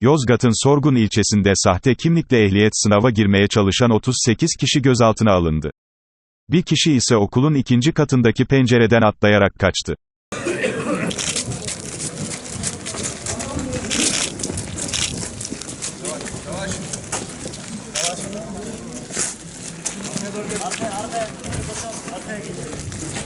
Yozgat'ın Sorgun ilçesinde sahte kimlikle ehliyet sınava girmeye çalışan 38 kişi gözaltına alındı. Bir kişi ise okulun ikinci katındaki pencereden atlayarak kaçtı. Arkaya, arkaya, arkaya, arkaya, arkaya, arkaya, arkaya,